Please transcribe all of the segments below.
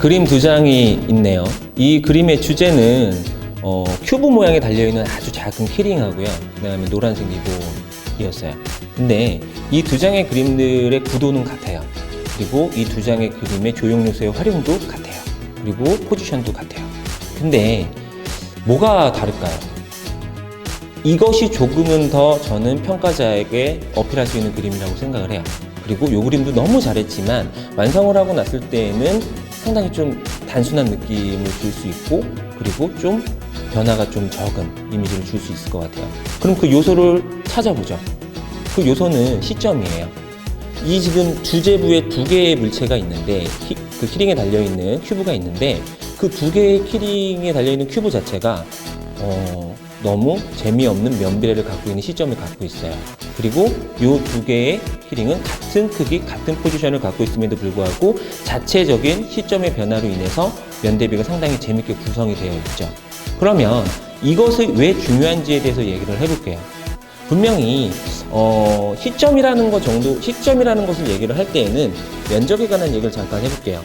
그림 두 장이 있네요. 이 그림의 주제는 어, 큐브 모양에 달려있는 아주 작은 키링하고요. 그 다음에 노란색 리본이었어요. 근데 이 두 장의 그림들의 구도는 같아요. 그리고 이 두 장의 그림의 조형 요소의 활용도 같아요. 그리고 포지션도 같아요. 근데 뭐가 다를까요? 이것이 조금은 더 저는 평가자에게 어필할 수 있는 그림이라고 생각을 해요. 그리고 이 그림도 너무 잘했지만 완성을 하고 났을 때에는 상당히 좀 단순한 느낌을 줄 수 있고 그리고 좀 변화가 좀 적은 이미지를 줄 수 있을 것 같아요. 그럼 그 요소를 찾아보죠. 그 요소는 시점이에요. 이 지금 주제부에 두 개의 물체가 있는데 키, 그 키링에 달려 있는 큐브가 있는데 그 두 개의 키링에 달려 있는 큐브 자체가 어, 너무 재미없는 면비례를 갖고 있는 시점을 갖고 있어요. 그리고 이 두 개의 키링은 같은 크기, 같은 포지션을 갖고 있음에도 불구하고 자체적인 시점의 변화로 인해서 면대비가 상당히 재밌게 구성이 되어 있죠. 그러면 이것이 왜 중요한지에 대해서 얘기를 해볼게요. 분명히 어, 시점이라는 것 정도, 시점이라는 것을 얘기를 할 때에는 면적에 관한 얘기를 잠깐 해볼게요.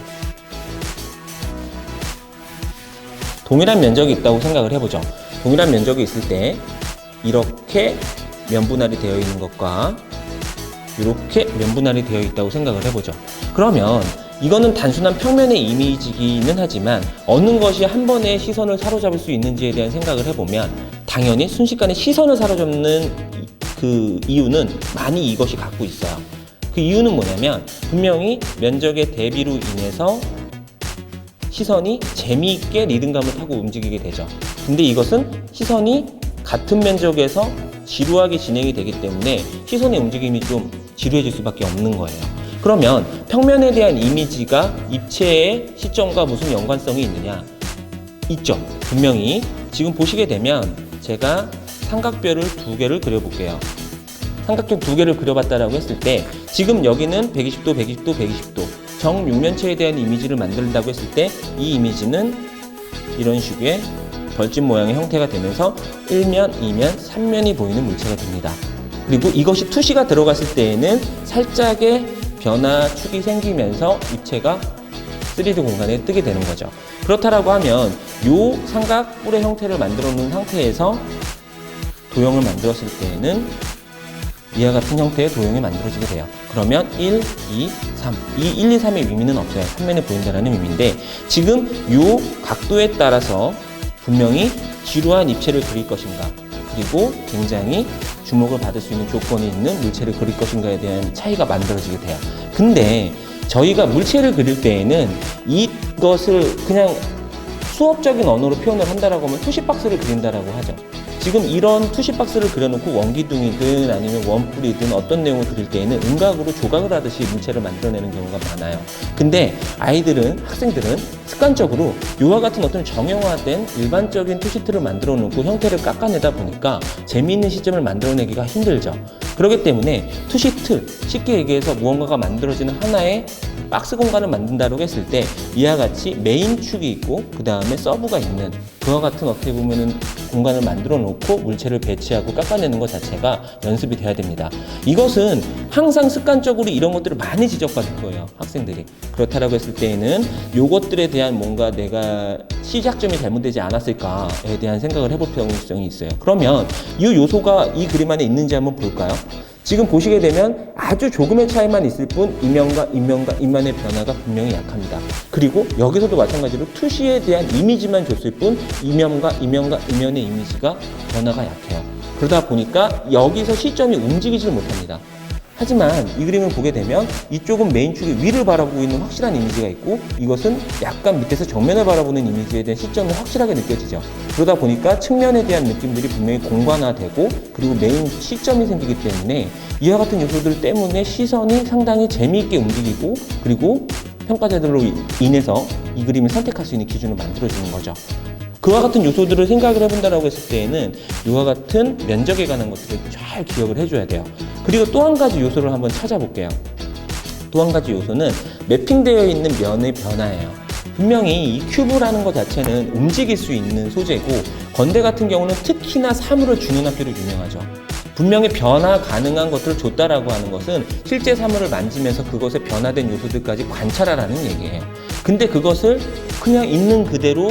동일한 면적이 있다고 생각을 해보죠. 동일한 면적이 있을 때 이렇게 면분할이 되어 있는 것과 이렇게 면분할이 되어 있다고 생각을 해보죠. 그러면 이거는 단순한 평면의 이미지이기는 하지만 어느 것이 한 번에 시선을 사로잡을 수 있는지에 대한 생각을 해보면 당연히 순식간에 시선을 사로잡는 이- 그 이유는 많이 이것이 갖고 있어요. 그 이유는 뭐냐면 분명히 면적의 대비로 인해서 시선이 재미있게 리듬감을 타고 움직이게 되죠. 근데 이것은 시선이 같은 면적에서 지루하게 진행이 되기 때문에 시선의 움직임이 좀 지루해질 수밖에 없는 거예요. 그러면 평면에 대한 이미지가 입체의 시점과 무슨 연관성이 있느냐? 있죠. 분명히 지금 보시게 되면 제가 삼각별을 두 개를 그려볼게요. 삼각형 두 개를 그려봤다라고 했을 때 지금 여기는 120도, 120도, 120도 정육면체에 대한 이미지를 만든다고 했을 때 이 이미지는 이런 식의 벌집 모양의 형태가 되면서 1면, 2면, 3면이 보이는 물체가 됩니다. 그리고 이것이 투시가 들어갔을 때에는 살짝의 변화 축이 생기면서 입체가 3D 공간에 뜨게 되는 거죠. 그렇다라고 하면 이 삼각 뿔의 형태를 만들어 놓은 상태에서 도형을 만들었을 때에는 이와 같은 형태의 도형이 만들어지게 돼요. 그러면 1, 2, 3. 이 1, 2, 3의 의미는 없어요. 평면에 보인다는 의미인데 지금 이 각도에 따라서 분명히 지루한 입체를 그릴 것인가 그리고 굉장히 주목을 받을 수 있는 조건이 있는 물체를 그릴 것인가에 대한 차이가 만들어지게 돼요. 근데 저희가 물체를 그릴 때에는 이것을 그냥 수업적인 언어로 표현을 한다라고 하면 투시박스를 그린다라고 하죠. 지금 이런 투시 박스를 그려놓고 원기둥이든 아니면 원뿔이든 어떤 내용을 그릴 때에는 음각으로 조각을 하듯이 물체를 만들어내는 경우가 많아요. 근데 아이들은, 학생들은 습관적으로 이와 같은 어떤 정형화된 일반적인 투시트를 만들어 놓고 형태를 깎아내다 보니까 재미있는 시점을 만들어내기가 힘들죠. 그렇기 때문에 투시트, 쉽게 얘기해서 무언가가 만들어지는 하나의 박스 공간을 만든다고 했을 때 이와 같이 메인 축이 있고 그 다음에 서브가 있는 그와 같은 어떻게 보면은 공간을 만들어 놓고 물체를 배치하고 깎아내는 것 자체가 연습이 돼야 됩니다. 이것은 항상 습관적으로 이런 것들을 많이 지적받을 거예요. 학생들이. 그렇다라고 했을 때에는 요것들에 대한 뭔가 내가 시작점이 잘못되지 않았을까에 대한 생각을 해볼 필요성이 있어요. 그러면 이 요소가 이 그림 안에 있는지 한번 볼까요? 지금 보시게 되면 아주 조금의 차이만 있을 뿐 이면과 이면과 이면의 변화가 분명히 약합니다. 그리고 여기서도 마찬가지로 투시에 대한 이미지만 줬을 뿐 이면과 이면과 이면의 이미지가 변화가 약해요. 그러다 보니까 여기서 시점이 움직이지를 못합니다. 하지만 이 그림을 보게 되면 이쪽은 메인 축이 위를 바라보고 있는 확실한 이미지가 있고 이것은 약간 밑에서 정면을 바라보는 이미지에 대한 시점이 확실하게 느껴지죠. 그러다 보니까 측면에 대한 느낌들이 분명히 공간화되고 그리고 메인 시점이 생기기 때문에 이와 같은 요소들 때문에 시선이 상당히 재미있게 움직이고 그리고 평가자들로 인해서 이 그림을 선택할 수 있는 기준을 만들어주는 거죠. 그와 같은 요소들을 생각을 해본다라고 했을 때에는 이와 같은 면적에 관한 것들을 잘 기억을 해줘야 돼요. 그리고 또 한 가지 요소를 한번 찾아볼게요. 또 한 가지 요소는 매핑되어 있는 면의 변화예요. 분명히 이 큐브라는 것 자체는 움직일 수 있는 소재고 건대 같은 경우는 특히나 사물을 주는 학교로 유명하죠. 분명히 변화 가능한 것들을 줬다라고 하는 것은 실제 사물을 만지면서 그것의 변화된 요소들까지 관찰하라는 얘기예요. 근데 그것을 그냥 있는 그대로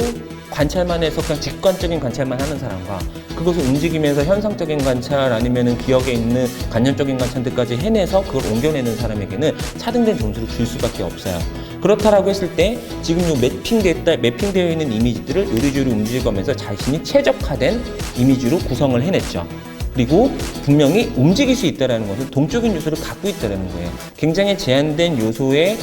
관찰만 해서 그냥 직관적인 관찰만 하는 사람과 그것을 움직이면서 현상적인 관찰 아니면은 기억에 있는 관념적인 관찰들까지 해내서 그걸 옮겨내는 사람에게는 차등된 점수를 줄 수밖에 없어요. 그렇다라고 했을 때 지금 요 매핑됐다 매핑되어 있는 이미지들을 요리조리 움직여가면서 자신이 최적화된 이미지로 구성을 해냈죠. 그리고 분명히 움직일 수 있다는 것은 동적인 요소를 갖고 있다는 거예요. 굉장히 제한된 요소의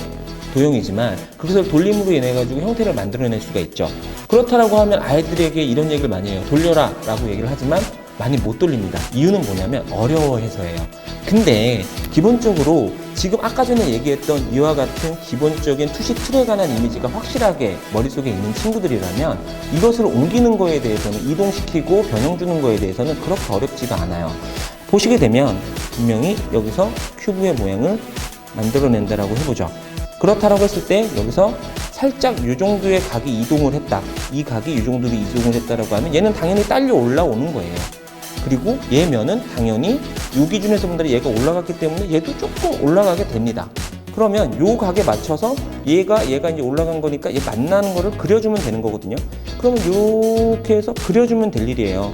도형이지만 그것을 돌림으로 인해 가지고 형태를 만들어낼 수가 있죠. 그렇다라고 하면 아이들에게 이런 얘기를 많이 해요. 돌려라라고 얘기를 하지만 많이 못 돌립니다. 이유는 뭐냐면 어려워해서예요. 근데 기본적으로 지금 아까 전에 얘기했던 이와 같은 기본적인 투시 틀에 관한 이미지가 확실하게 머릿속에 있는 친구들이라면 이것을 옮기는 거에 대해서는 이동시키고 변형 주는 거에 대해서는 그렇게 어렵지가 않아요. 보시게 되면 분명히 여기서 큐브의 모양을 만들어낸다라고 해보죠. 그렇다라고 했을 때 여기서 살짝 이 정도의 각이 이동을 했다. 이 각이 이 정도로 이동을 했다라고 하면 얘는 당연히 딸려 올라오는 거예요. 그리고 얘면은 당연히 이 기준에서 본다면 얘가 올라갔기 때문에 얘도 조금 올라가게 됩니다. 그러면 요 각에 맞춰서 얘가 얘가 이제 올라간 거니까 얘 만나는 거를 그려주면 되는 거거든요. 그러면 이렇게 해서 그려주면 될 일이에요.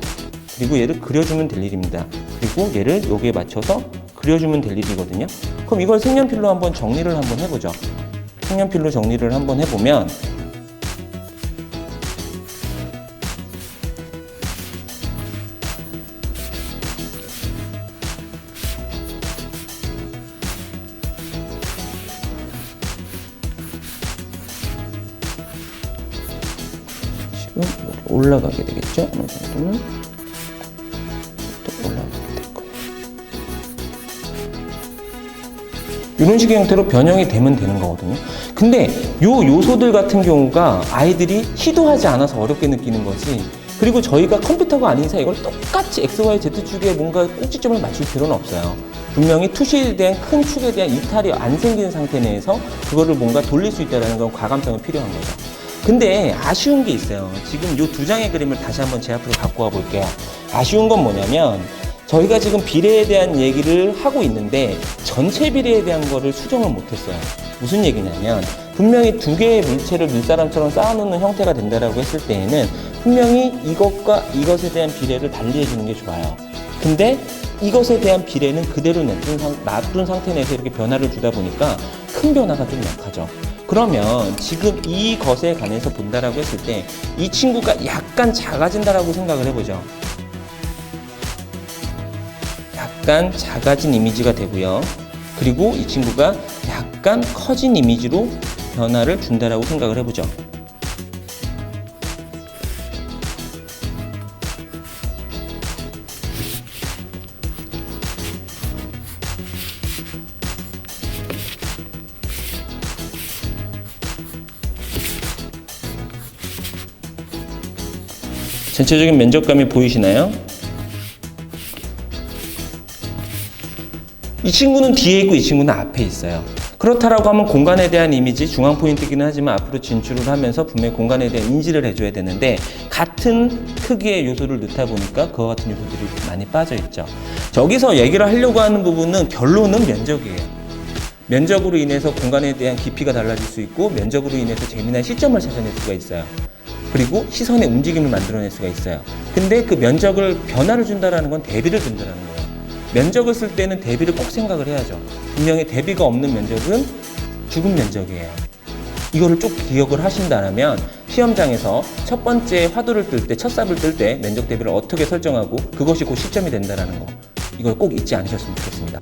그리고 얘를 그려주면 될 일입니다. 그리고 얘를 여기에 맞춰서 그려주면 될 일이거든요. 그럼 이걸 색연필로 한번 정리를 한번 해보죠. 색연필로 정리를 한번 해보면 지금 올라가게 되겠죠? 어느 정도는 이런 식의 형태로 변형이 되면 되는 거거든요. 근데 요 요소들 같은 경우가 아이들이 시도하지 않아서 어렵게 느끼는 거지. 그리고 저희가 컴퓨터가 아닌 이상 이걸 똑같이 X, Y, Z 축에 뭔가 꼭지점을 맞출 필요는 없어요. 분명히 투시에 대한 큰 축에 대한 이탈이 안 생긴 상태 내에서 그거를 뭔가 돌릴 수 있다는 건 과감성이 필요한 거죠. 근데 아쉬운 게 있어요. 지금 이 두 장의 그림을 다시 한번 제 앞으로 갖고 와 볼게요. 아쉬운 건 뭐냐면 저희가 지금 비례에 대한 얘기를 하고 있는데 전체 비례에 대한 거를 수정을 못했어요. 무슨 얘기냐면 분명히 두 개의 물체를 눈사람처럼 쌓아놓는 형태가 된다라고 했을 때에는 분명히 이것과 이것에 대한 비례를 달리 해주는 게 좋아요. 근데 이것에 대한 비례는 그대로 놔둔, 상, 놔둔 상태 내에서 이렇게 변화를 주다 보니까 큰 변화가 좀 약하죠. 그러면 지금 이것에 관해서 본다라고 했을 때 이 친구가 약간 작아진다라고 생각을 해보죠. 약간 작아진 이미지가 되고요. 그리고 이 친구가 약간 커진 이미지로 변화를 준다라고 생각을 해보죠. 전체적인 면적감이 보이시나요? 이 친구는 뒤에 있고 이 친구는 앞에 있어요. 그렇다라고 하면 공간에 대한 이미지 중앙 포인트기는 하지만 앞으로 진출을 하면서 분명히 공간에 대한 인지를 해줘야 되는데 같은 크기의 요소를 넣다 보니까 그와 같은 요소들이 많이 빠져 있죠. 저기서 얘기를 하려고 하는 부분은 결론은 면적이에요. 면적으로 인해서 공간에 대한 깊이가 달라질 수 있고 면적으로 인해서 재미난 시점을 찾아낼 수가 있어요. 그리고 시선의 움직임을 만들어낼 수가 있어요. 근데 그 면적을 변화를 준다라는 건 대비를 준다라는 거예요. 면적을 쓸 때는 대비를 꼭 생각을 해야죠. 분명히 대비가 없는 면적은 죽은 면적이에요. 이거를 쭉 기억을 하신다면 시험장에서 첫 번째 화두를 뜰 때, 첫 삽을 뜰 때 면적 대비를 어떻게 설정하고 그것이 곧 시점이 된다는 거. 이걸 꼭 잊지 않으셨으면 좋겠습니다.